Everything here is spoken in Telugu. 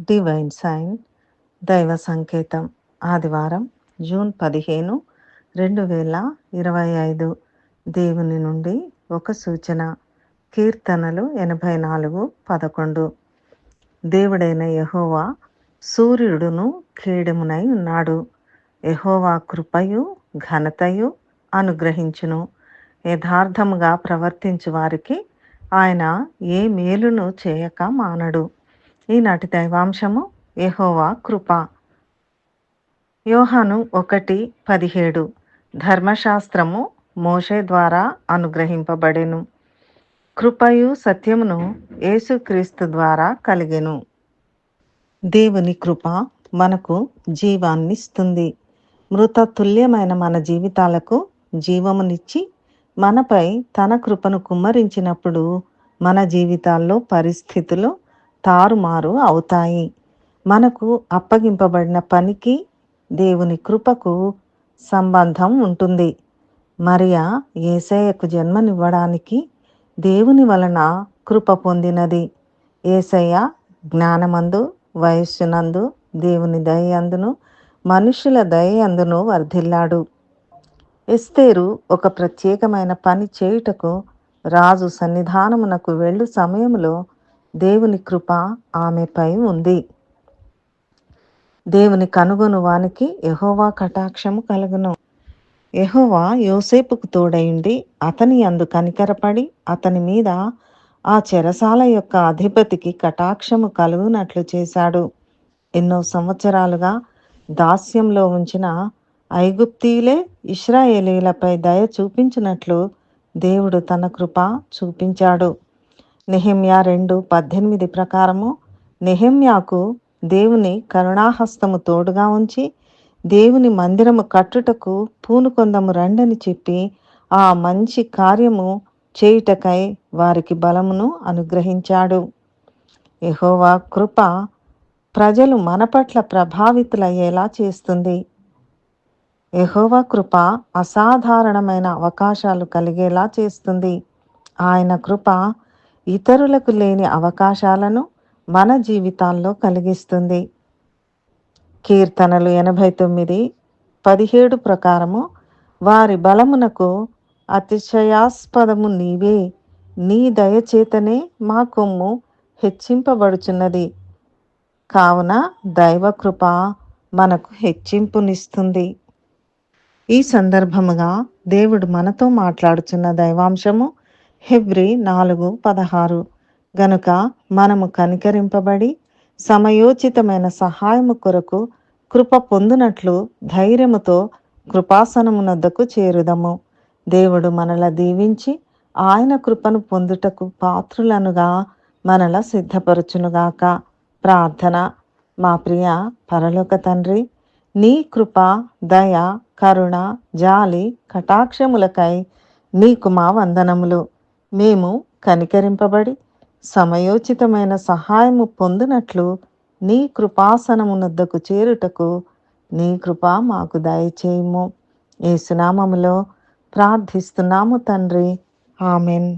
డివైన్ సైన్ దైవ సంకేతం ఆదివారం జూన్ పదిహేను రెండు వేల ఇరవై ఐదు. దేవుని నుండి ఒక సూచన కీర్తనలు ఎనభై నాలుగు పదకొండు. దేవుడైన యహోవా సూర్యుడును కీడమునై ఉన్నాడు. యహోవా కృపయు ఘనతయు అనుగ్రహించును. యథార్థముగా ప్రవర్తించు వారికి ఆయన ఏ మేలును చేయక మానడు. ఈనాటి దైవాంశము యహోవా కృప. యోహాను ఒకటి పదిహేడు. ధర్మశాస్త్రము మోషే ద్వారా అనుగ్రహింపబడెను. కృపయు సత్యమును యేసుక్రీస్తు ద్వారా కలిగెను. దేవుని కృప మనకు జీవాన్నిస్తుంది. మృత తుల్యమైన మన జీవితాలకు జీవమునిచ్చి మనపై తన కృపను కుమ్మరించినప్పుడు మన జీవితాల్లో పరిస్థితులు తారుమారు అవుతాయి. మనకు అప్పగింపబడిన పనికి దేవుని కృపకు సంబంధం ఉంటుంది. మరియా ఏసయ్యకు జన్మనివ్వడానికి దేవుని వలన కృప పొందినది. ఏసయ్య జ్ఞానమందు వయస్సునందు దేవుని దయందును మనుషుల దయందును వర్ధిల్లాడు. ఎస్తేరు ఒక ప్రత్యేకమైన పని చేయుటకు రాజు సన్నిధానమునకు వెళ్ళు సమయంలో దేవుని కృప ఆమెపై ఉంది. దేవుని కనుగొను వానికి యహోవా కటాక్షము కలుగును. యహోవా యోసేపుకు తోడయుండి అతని అందు కనికరపడి అతని మీద ఆ చెరసాల యొక్క అధిపతికి కటాక్షము కలుగునట్లు చేశాడు. ఎన్నో సంవత్సరాలుగా దాస్యంలో ఉంచిన ఐగుప్తీయులే ఇస్రాయేలీలపై దయ చూపించినట్లు దేవుడు తన కృప చూపించాడు. నెహమ్యా రెండు పద్దెనిమిది ప్రకారము. నెహమ్యాకు దేవుని కరుణాహస్తము తోడుగా ఉంచి దేవుని మందిరము కట్టుటకు పూనుకొందము రండని చెప్పి ఆ మంచి కార్యము చేయుటకై వారికి బలమును అనుగ్రహించాడు. యహోవా కృప ప్రజలు మన పట్ల ప్రభావితులయ్యేలా చేస్తుంది. యహోవా కృప అసాధారణమైన అవకాశాలు కలిగేలా చేస్తుంది. ఆయన కృప ఇతరులకు లేని అవకాశాలను మన జీవితాల్లో కలిగిస్తుంది. కీర్తనలు ఎనభై తొమ్మిది పదిహేడు ప్రకారము వారి బలమునకు అతిశయాస్పదము నీవే నీ దయచేతనే మా కొమ్ము హెచ్చింపబడుచున్నది. కావున దైవకృప మనకు హెచ్చింపునిస్తుంది. ఈ సందర్భముగా దేవుడు మనతో మాట్లాడుచున్న దైవాంశము హెబ్రి నాలుగు పదహారు. గనుక మనము కనికరింపబడి సమయోచితమైన సహాయము కొరకు కృప పొందినట్లు ధైర్యముతో కృపాసనమునద్దకు చేరుదము. దేవుడు మనల దీవించి ఆయన కృపను పొందుటకు పాత్రులనుగా మనల సిద్ధపరచునుగాక. ప్రార్థన. మా ప్రియ పరలోక తండ్రి నీ కృప దయ కరుణ జాలి కటాక్షములకై నీకు మా వందనములు. మేము కనికరింపబడి సమయోచితమైన సహాయము పొందినట్లు నీ కృపాసనమునద్దకు చేరుటకు నీ కృప మాకు దయచేయము. ఈ సునామములో ప్రార్థిస్తున్నాము తండ్రి. ఆమెన్.